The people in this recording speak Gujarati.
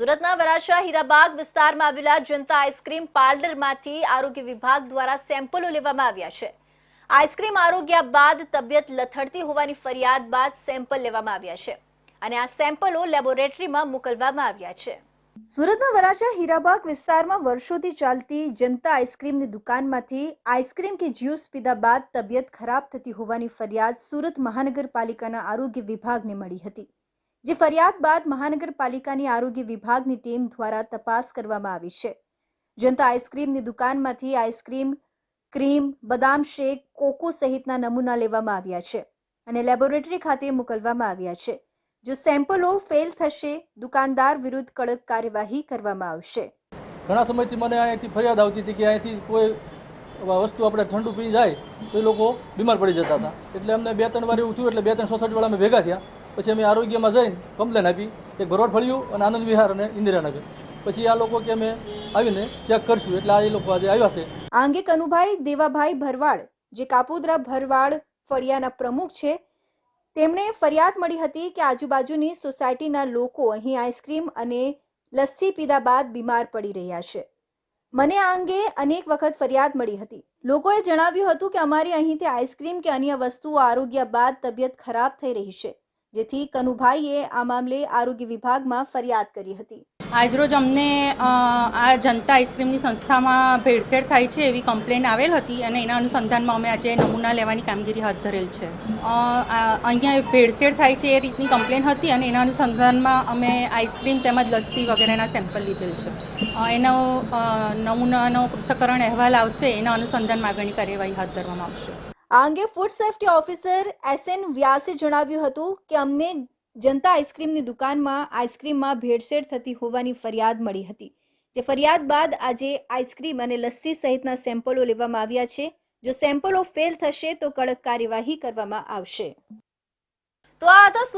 સુરતના વરાછા હીરાબાગ વિસ્તારમાં આવેલા જનતા આઈસ્ક્રીમ પાર્લરમાંથી આરોગ્ય વિભાગ દ્વારા સેમ્પલો લેવામાં આવ્યા છે. આઈસ્ક્રીમ આરોગ્ય બાદ તબિયત લથડતી હોવાની ફરિયાદ બાદ સેમ્પલ લેવામાં આવ્યા છે અને આ સેમ્પલો લેબોરેટરીમાં મોકલવામાં આવ્યા છે. સુરતના વરાછા હીરાબાગ વિસ્તારમાં વર્ષોથી ચાલતી જનતા આઈસ્ક્રીમની દુકાનમાંથી આઈસ્ક્રીમ કે જ્યુસ પીધા બાદ તબિયત ખરાબ થતી હોવાની ફરિયાદ સુરત મહાનગરપાલિકાના આરોગ્ય વિભાગને મળી હતી. જે ફરિયાદ બાદ મહાનગરપાલિકાની આરોગ્ય વિભાગની ટીમ દ્વારા તપાસ કરવામાં આવી છે. જનતા આઈસ્ક્રીમની દુકાનમાંથી આઈસ્ક્રીમ, ક્રીમ, બદામ શેક, કોકો સહિતના નમૂના લેવામાં આવ્યા છે અને લેબોરેટરી ખાતે મોકલવામાં આવ્યા છે. જો સેમ્પલો ફેલ થશે, દુકાનદાર વિરુદ્ધ કડક કાર્યવાહી કરવામાં આવશે. ઘણા સમયથી મને અહીંયાથી ફરિયાદ આવતી હતી કે અહીંથી કોઈ વસ્તુ આપણે ઠંડુ પી જાય તો એ લોકો બીમાર પડી જતા હતા. એટલે અમને બે ત્રણ વાર એવું થયું, એટલે બે ત્રણ સોસાયટીવાળા અમે ભેગા થયા. પછી અમે આરોગ્યમાં જઈને કમ્પ્લેન આપી, એક ભરોડ ફળિયું અને આનંદ વિહાર અને ઇન્દિરાનગર. પછી આ લોકો કે અમે આવીને ચેક કરશું, એટલે આ લોકો આજે આવ્યા છે. આ અંગે કનુભાઈ દેવાભાઈ ભરવાડ, જે કાપોદરા ભરવાડ ફળિયાના પ્રમુખ છે, તેમણે ફરિયાદ મળી હતી કે આજુબાજુની સોસાયટીના લોકો અહીં આઈસ્ક્રીમ અને લસ્સી પીધા બાદ બીમાર પડી રહ્યા છે. મને આ અંગે અનેક વખત ફરિયાદ મળી હતી. લોકોએ જણાવ્યું હતું કે અમારી અહીંથી આઈસ્ક્રીમ કે અન્ય વસ્તુઓ આરોગ્ય બાદ તબિયત ખરાબ થઈ રહી છે. જેથી કનુભાઈએ આ મામલે આરોગ્ય વિભાગમાં ફરિયાદ કરી હતી. આજરોજ અમને આ જનતા આઈસ્ક્રીમની સંસ્થામાં ભેળસેળ થાય છે એવી કમ્પ્લેન આવેલ હતી અને એના અનુસંધાનમાં અમે આજે નમૂના લેવાની કામગીરી હાથ ધરેલ છે. અહીંયા ભેળસેળ થાય છે એ રીતની કમ્પ્લેન હતી અને એના અનુસંધાનમાં અમે આઈસ્ક્રીમ તેમજ લસ્સી વગેરેના સેમ્પલ લીધેલ છે. એનો નમૂનાનો પૃથ્થકરણ અહેવાલ આવશે, એના અનુસંધાનમાં આગળની કાર્યવાહી હાથ ધરવામાં આવશે. આ અંગે food safety officer S N વ્યાસે જણાવ્યું હતું કે અમને જનતા આઈસ્ક્રીમની દુકાનમાં આઈસ્ક્રીમમાં ભેળસેળ થતી હોવાની ફરિયાદ મળી હતી. જે ફરિયાદ બાદ આજે આઈસ્ક્રીમ અને લસ્સી સહિતના સેમ્પલો લેવામાં આવ્યા છે. જો સેમ્પલો ફેલ થશે તો કડક કાર્યવાહી કરવામાં આવશે. તો આ હતા